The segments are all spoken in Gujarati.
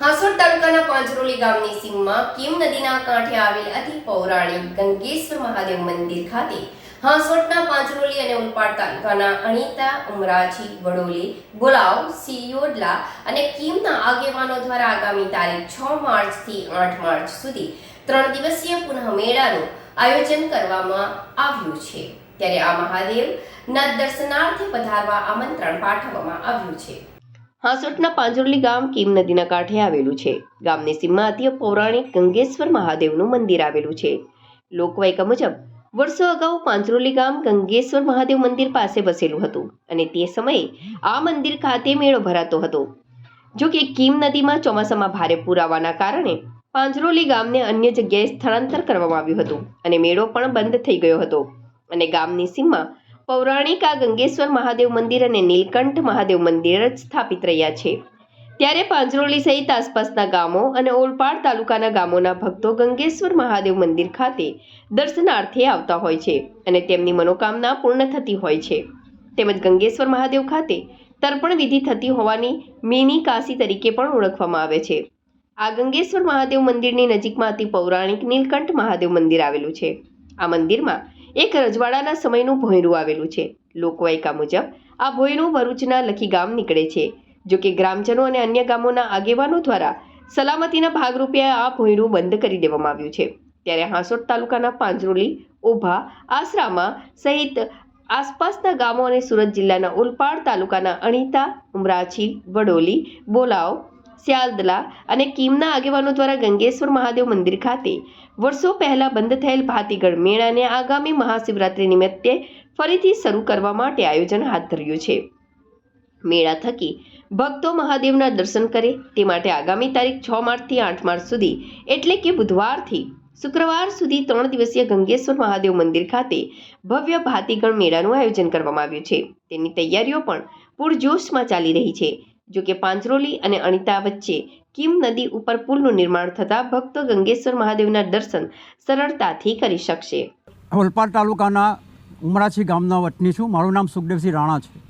હાસોડ તાલુકાના પાંચરોલી ગામની સીમમાં કેમ નદીના કાંઠે આવેલ અતિ પૌરાણિક ગંગેશ્વર મહાદેવ મંદિર ખાતે હાંસોટના પાંચરોલી અને ઉલપાડ તાલુકાના અણીતા, ઉમરાજી, વડોલી, બોલાવ સિયોડલા અને કીમના આગેવાનો દ્વારા આગામી તારીખ છ માર્ચથી આઠ માર્ચ સુધી ત્રણ દિવસીય પુનઃ મેળાનું આયોજન કરવામાં આવ્યું છે. ત્યારે આ મહાદેવના દર્શનાર્થે પધારવા આમંત્રણ પાઠવવામાં આવ્યું છે. હાંસોટના પાંજરોલી ગામ કીમ નદીના કાંઠે આવેલું છે. ગામની સીમમાં અતિ પૌરાણિક ગંગેશ્વર મહાદેવનું મંદિર આવેલું છે. લોકવાયકા મુજબ, વર્ષો અગાઉ પાંજરોલી ગામ ગંગેશ્વર મહાદેવ મંદિર પાસે વસેલું હતું અને તે સમયે આ મંદિર ખાતે મેળો ભરાતો હતો. જો કે કીમ નદીમાં ચોમાસામાં ભારે પૂર આવવાના કારણે પાંજરોલી ગામને અન્ય જગ્યાએ સ્થળાંતર કરવામાં આવ્યું હતું અને મેળો પણ બંધ થઈ ગયો હતો અને ગામની સીમમાં પૌરાણિક આ ગંગેશ્વર મહાદેવ મંદિર અને નીલકંઠ મહાદેવ મંદિર જ સ્થાપિત રહ્યા છે. ત્યારે પાંજરોલી સહિત આસપાસના ગામો અને ઓલપાડ તાલુકાના ગામોના ભક્તો ગંગેશ્વર મહાદેવ મંદિર ખાતે દર્શનાર્થે આવતા હોય છે અને તેમની મનોકામના પૂર્ણ થતી હોય છે. તેમજ ગંગેશ્વર મહાદેવ ખાતે તર્પણ વિધિ થતી હોવાની મિની કાશી તરીકે પણ ઓળખવામાં આવે છે. આ ગંગેશ્વર મહાદેવ મંદિરની નજીકમાં અતિ પૌરાણિક નીલકંઠ મહાદેવ મંદિર આવેલું છે. આ મંદિરમાં એક રજવાડાના સમયનું ભોંયરું આવેલું છે. લોકવાયકા મુજબ, આ ભોંયરું ભરૂચના લખી ગામ નીકળે છે. જોકે ગ્રામજનો અને અન્ય ગામોના આગેવાનો દ્વારા સલામતીના ભાગરૂપે આ ભોંયરું બંધ કરી દેવામાં આવ્યું છે. ત્યારે હાંસોટ તાલુકાના પાંજરોલી, ઓભા, આસરામાં સહિત આસપાસના ગામો અને સુરત જિલ્લાના ઓલપાડ તાલુકાના અણીતા, ઉમરાછી, વડોલી, બોલાવ સ્યાલદલા અને કીમના આગેવાનો દ્વારા ગંગેશ્વર મહાદેવ મંદિર ખાતે વર્ષો પહેલા બંધ થયેલ ભાતીગઢ મેળાને આગામી મહાશિવરાત્રિ નિમિત્તે ફરીથી શરૂ કરવા માટે આયોજન હાથ ધર્યું છે. મેળા થકી ભક્તો મહાદેવના દર્શન કરે તે માટે આગામી તારીખ છ માર્ચથી આઠ માર્ચ સુધી એટલે કે બુધવારથી શુક્રવાર સુધી ત્રણ દિવસીય ગંગેશ્વર મહાદેવ મંદિર ખાતે ભવ્ય ભાતીગણ મેળાનું આયોજન કરવામાં આવ્યું છે. તેની તૈયારીઓ પણ પૂરજોશમાં ચાલી રહી છે. જો કે પાંચરોલી અને અણીતા વચ્ચે કિમ નદી ઉપર પુલનું નિર્માણ થતાં ભક્તો ગંગેશ્વર મહાદેવના દર્શન સરળતાથી કરી શકશે. ઓલપાડ તાલુકાના ઉમરાછી ગામના વતની છું. મારું નામ સુખદેવસિંહ રાણા છે.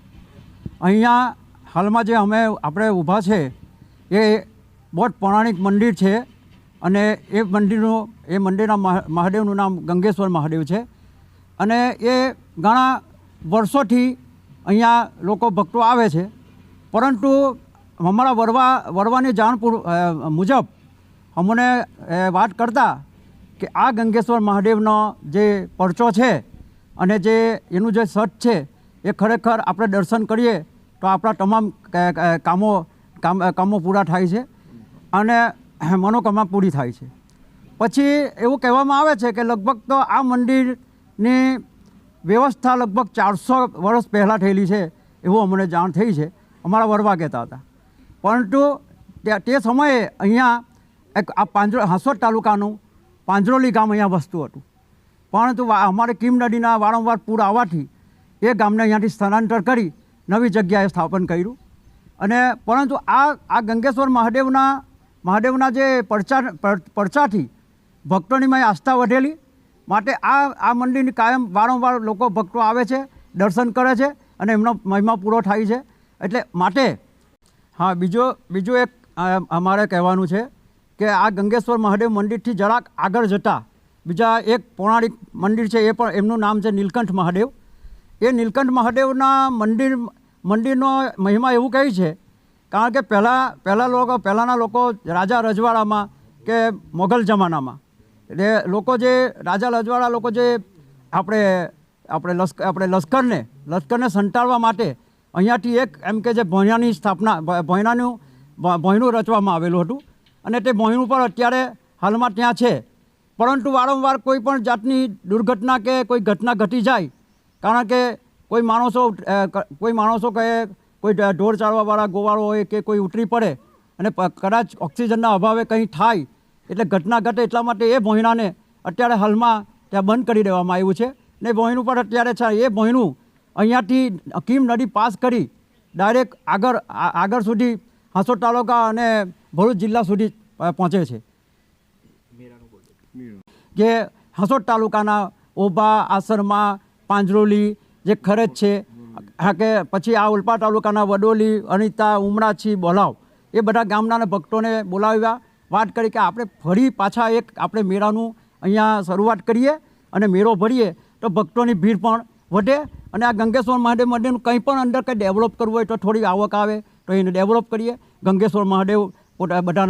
અહીંયા હાલમાં જે અમે આપણે ઊભા છે એ બહુ પૌરાણિક મંદિર છે અને એ મંદિરનું એ મંદિરના મહા- મહાદેવનું નામ ગંગેશ્વર મહાદેવ છે. અને એ ઘણા વર્ષોથી અહીંયા લોકો ભક્તો આવે છે. પરંતુ અમારા વરવા વરવાની જાણ મુજબ અમને વાત કરતા કે આ ગંગેશ્વર મહાદેવનો જે પરચો છે અને જે એનું જે સટ છે એ ખરેખર આપણે દર્શન કરીએ તો આપણા તમામ કામ, કામો પૂરા થાય છે અને મનોકામના પૂરી થાય છે. પછી એવું કહેવામાં આવે છે કે લગભગ તો આ મંદિરની વ્યવસ્થા લગભગ ચારસો વર્ષ પહેલાં થયેલી છે એવું અમને જાણ થઈ છે. અમારા વરવા કહેતા હતા. પરંતુ તે સમયે અહીંયા એક આ પાંજરો, હાંસોદ તાલુકાનું પાંજરોલી ગામ અહીંયા વસતું હતું. પરંતુ અમારે કીમ નદીના વારંવાર પૂર આવવાથી એ ગામને અહીંયાથી સ્થળાંતર કરી નવી જગ્યાએ સ્થાપન કર્યું. અને પરંતુ આ આ ગંગેશ્વર મહાદેવના મહાદેવના જે પડચા પરચાથી ભક્તોની મેં આસ્થા વધેલી. માટે આ આ મંદિરની કાયમ વારંવાર લોકો ભક્તો આવે છે, દર્શન કરે છે અને એમનો મહિમા પૂરો થાય છે. એટલે માટે, હા, બીજો, બીજું એક અમારે કહેવાનું છે કે આ ગંગેશ્વર મહાદેવ મંદિરથી જરાક આગળ જતાં, બીજા એક પૌરાણિક મંદિર છે એ પણ, એમનું નામ છે નીલકંઠ મહાદેવ. એ નીલકંઠ મહાદેવના મંદિર, મંદિરનો મહિમા એવું કહે છે, કારણ કે પહેલાં પહેલાં લોકો, પહેલાંના લોકો રાજા રજવાડામાં કે મોગલ જમાનામાં. એટલે લોકો જે, રાજા રજવાડા લોકો જે આપણે આપણે લશ્કર આપણે લશ્કરને લશ્કરને સંટાળવા માટે અહીંયાથી એક એમ કે જે ભોંયનાની સ્થાપના ભોંયનાનું ભોંયનું રચવામાં આવેલું હતું. અને તે ભોંયનું પણ અત્યારે હાલમાં ત્યાં છે. પરંતુ વારંવાર કોઈ પણ જાતની દુર્ઘટના કે કોઈ ઘટના ઘટી જાય, કારણ કે કોઈ માણસો કોઈ માણસો કહે, કોઈ ઢોર ચાળવાવાળા ગોવાળો હોય કે કોઈ ઉતરી પડે, અને કદાચ ઓક્સિજનના અભાવે કંઈ થાય, એટલે ઘટના ઘટે એટલા માટે એ ભોંયણાને અત્યારે હાલમાં ત્યાં બંધ કરી દેવામાં આવ્યું છે. ને ભોંયનું પણ અત્યારે છે, એ ભોંયનું અહીંયાથી હકીમ નદી પાસ કરી ડાયરેક્ટ આગળ આગળ સુધી હાંસોદ તાલુકા અને ભરૂચ જિલ્લા સુધી પહોંચે છે. જે હાંસોદ તાલુકાના ઓભા, આસરમા, પાંજરોલી જે ખરજ છે, હા કે પછી આ ઉલ્પા તાલુકાના વડોલી, અનિતા, ઉમરાછી, બોલાવ, એ બધા ગામના ભક્તોને બોલાવ્યા. વાત કરી કે આપણે ફરી પાછા એક આપણે મેળાનું અહીંયા શરૂઆત કરીએ અને મેળો ભરીએ તો ભક્તોની ભીડ પણ વધે અને આ ગંગેશ્વર મહાદેવ મંદિરનું કંઈ પણ અંદર કંઈ ડેવલપ કરવું હોય તો થોડી આવક આવે તો એને ડેવલપ કરીએ. ગંગેશ્વર મહાદેવ પોતા બધા